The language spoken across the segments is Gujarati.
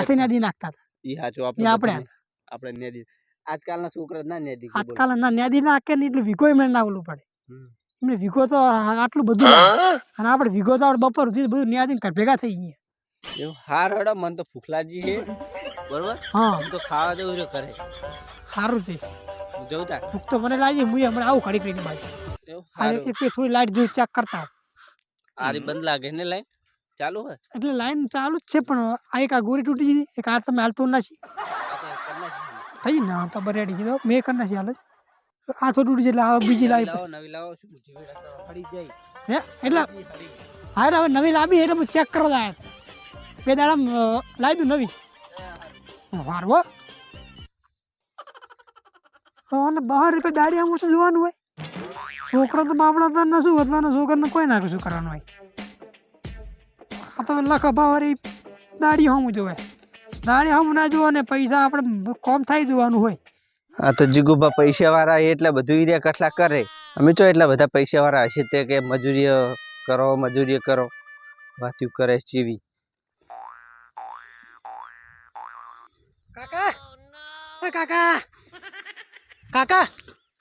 હાથે નદી નાખતા હતા. ઈ હાચો આપણે આપણે આપણે નદી આજકાલના છોકરા ના નદી કે બોલો. આજકાલ ના નેદી નાખે ને એટલું વીઘો એમને ના ઓલું પડે. એમને વીઘો તો આટલું બધું. અને આપણે વીઘો તો આપણે બપોર સુધી બધું ન્યાદી ઘર ભેગા થઈ ગયા એવું હાર હડો મન તો ભૂખ હે બરોબર? હા. તો ખાવા દેવું છે કરે સારું છે. હું તા ભૂખ તો મને લાગી હું હમણાં આવું ઘડી કરીને બાજુ. એવું આજે એક થોડી લાઈટ જોઈ ચેક કરતા આરી બંધ લાગે ને લાઈન ચાલુ હે એટલે લાઈન ચાલુ જ છે પણ આ એક આ ગોરી તૂટી ગઈ એક આ તમે હાલતો નથી થઈ ના તો બરેડી કીધો. મેં કરી નથી હાલ આ તો તૂટી જાય એટલે આ બીજી લાવી લાવો નવી લાવો શું પડી જાય. હે એટલે હા હવે નવી લાવી એટલે હું ચેક કરવા આવ્યા. બે દાડા લાવી દઉં નવી. વારવો. અને બહાર રૂપિયા દાડી આમ ઓછું જોવાનું હોય. છોકરો તો બાપડા તો શું વધવાનો છોકરાને કોઈ નાખું શું કરવાનું હોય. આ તો લખ ભાવરી દાડી હમ જોવે દાઢી હમ ના જોવે ને પૈસા આપણે કોમ થાય જોવાનું હોય. હા તો જીગુબા પૈસાવાળા એટલે બધું એરિયા કટલા કરે. અમે તો એટલા બધા પૈસાવાળા હશે તે કે મજૂરી કરો મજૂરી કરો. વાતું કરે જીવી કાકા! એ કાકા! કાકા!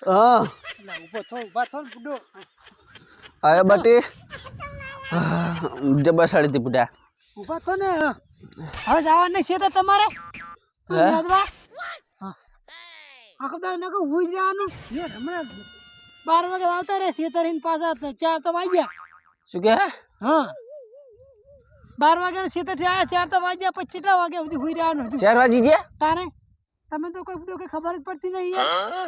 હા. ઊભો થો ઊભા થો બુડો હવે બટી. જબરસાડી હતી બુડા ઊભા તો ને. હવે જવાનું છે તો તમારે? હે? યાદવા? કહું હુઈ જવાનું. હમણાં બાર વાગે આવતા રહે શેતરીને પાછા ચાર તો વાગ્યા. શું કે? હા. બાર વાગે શેતરથી આવ્યા ચાર તો વાગ્યા પછી કેટલા વાગ્યા સુધી હુઈ જવાનું ચાર વાગી ગયા? તારે? તમે તો કોઈ ખબર જ પડતી નહીં હા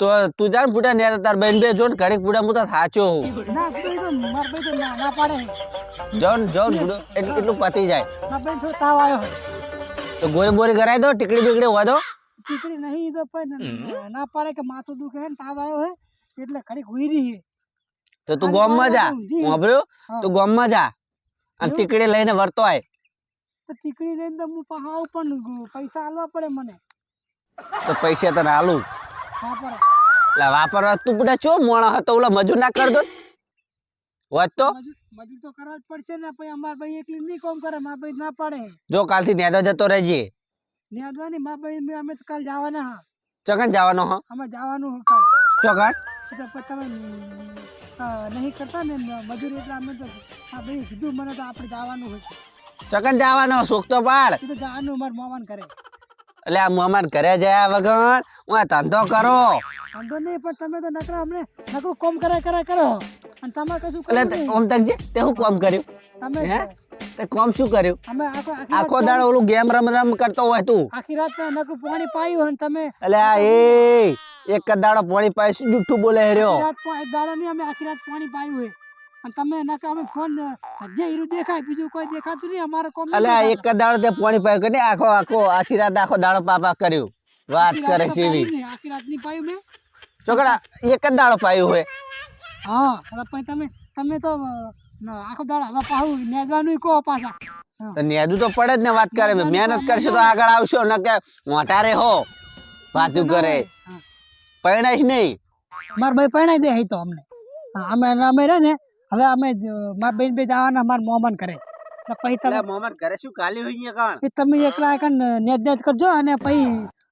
તો તું જાણ બુડા ને તાર બેન બે જોન ઘડીક બુડા હું તો સાચો હું. ના તો તો માર ભાઈ તો ના ના પાડે જઉં જઉં બુડો એટલું એટલું પતી જાય. તો તાવ આવ્યો તો ગોળી બોરી કરાઈ દો ટીકડી બીકડી હોય દો. ટીકડી નહીં તો પણ ના પાડે કે માથું દુખે ને તાવ આવ્યો હે એટલે ઘડીક હુઈ રહી તો તું ગોમમાં જા. હા. તું ગોમમાં જા અને ટીકડી લઈને વર્તો આય. તો ટીકડી લઈને તો હું પહાવ પણ પૈસા આલવા પડે મને. તો પૈસા તને આલું. એટલે વાપરવા તું બધા ચો મોણા હતો ઓલા મજૂર ના કર દો. હોત તો? મજૂર મજૂર તો કરવા જ પડશે ને પછી અમાર ભાઈ એકલી નહીં કોમ કરે માર ભાઈ ના પાડે. જો કાલથી નેદો જતો રહેજે. માર ભાઈ અમે તો કાલ જવાના હા. ચકન જવાનો હા? અમે જવાનું કાલ. ચોકન? તો તમે નહીં કરતા ને મજૂર એટલે અમે તો હા ભાઈ કીધું મને તો આપણે જવાનું હોય. ચકન જવાનો સુખ તો પાડ. તો જવાનું અમાર મામાન કરે એટલે આ મોમાન ઘરે જયા વગર હું ધંધો કરો. ધંધો નહીં પણ તમે તો નકરા અમને નકરું કોમ કરે કરે કરો. અને તમારે કશું એટલે. ઓમ તકજે તે હું કોમ કર્યું? તમે હે? તે કોમ શું કર્યું? અમે આખો દાડો ઓલું ગેમ રમ રમ કરતો હોય તું. આખી રાત નકરું પાણી પાયું અને તમે. એટલે આ એ એક દાડો પાણી પાય શું જુઠ્ઠું બોલે આખી રાત એક દાડો નહીં અમે આખી રાત પાણી પાયું હોય. અને તમે નકર અમે ફોન સજ્જે હીરું દેખાય બીજું કોઈ દેખાતું નહીં અમારે કોમ એટલે એક જ દાડો તે પાણી પાયો કે આખો આખો આશીર્વાદ આખો દાડો પાપા કર્યું. વાત કરે છે એવી. આશીર્વાદની પાયું મેં. છોકરા એક જ દાડો પાયું હોય. હા હવે પછી તમે તમે તો આખો દાડો હવે પાહું નેદવાનું કહો પાછા. તો નેદું તો પડે જ ને વાત કરે મહેનત કરશે તો આગળ આવશો ન કે મોટા હો વાતું કરે. પરણાઈશ નહીં. મારા ભાઈ પરણાઈ દે તો અમને. અમે અમે રહે ને હવે અમે મા મારા બેન બે જવાના અમાર મોમન કરે પછી તમે મોમન ઘરે શું કાલી હોય કાણ? એ તમે એકલા એક નેજ નેજ કરજો અને પછી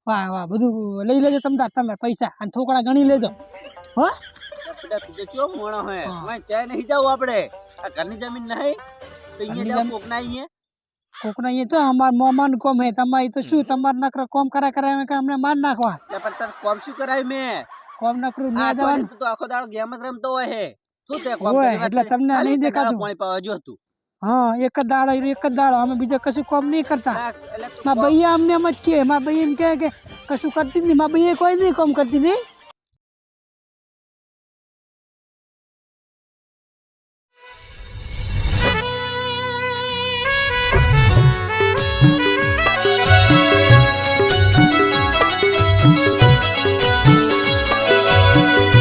વાહ વાહ બધું લઈ લેજો તમે તાર તમે પૈસા અને થોકડા ગણી લેજો. હો? બેટા તું તો મોણો હે. હા. ઓય ચાય નહીં જાવ આપણે. આ ઘરની જમીન નહીં? તો અહીંયા જાવ કોકના અહીંયા. કોકના અહીંયા તો અમાર મોમાન કોમ હે તમારી તો શું તમારે નકરો કોમ કરા કરા કે અમને માર નાખવા. પણ તાર કોમ શું કરાય મેં? કોમ નકરું ના જવાનું. તો આખો દાડો ગેમ જ રમતો હોય હે. શું તે કોમ એટલે તમને નહીં દેખાતું. પાણી પાવા જો તું. હા એક જ દાડો એક જ દાડો. અમે બીજા કશું કોમ નહીં કરતા. કોમ- ભાઈ અમને એમ જ કહે. મારા ભાઈ એમ કહે કે કશું કરતી જ નહીં. મારા ભાઈ કોઈ નહીં કોમ કરતી નહીં?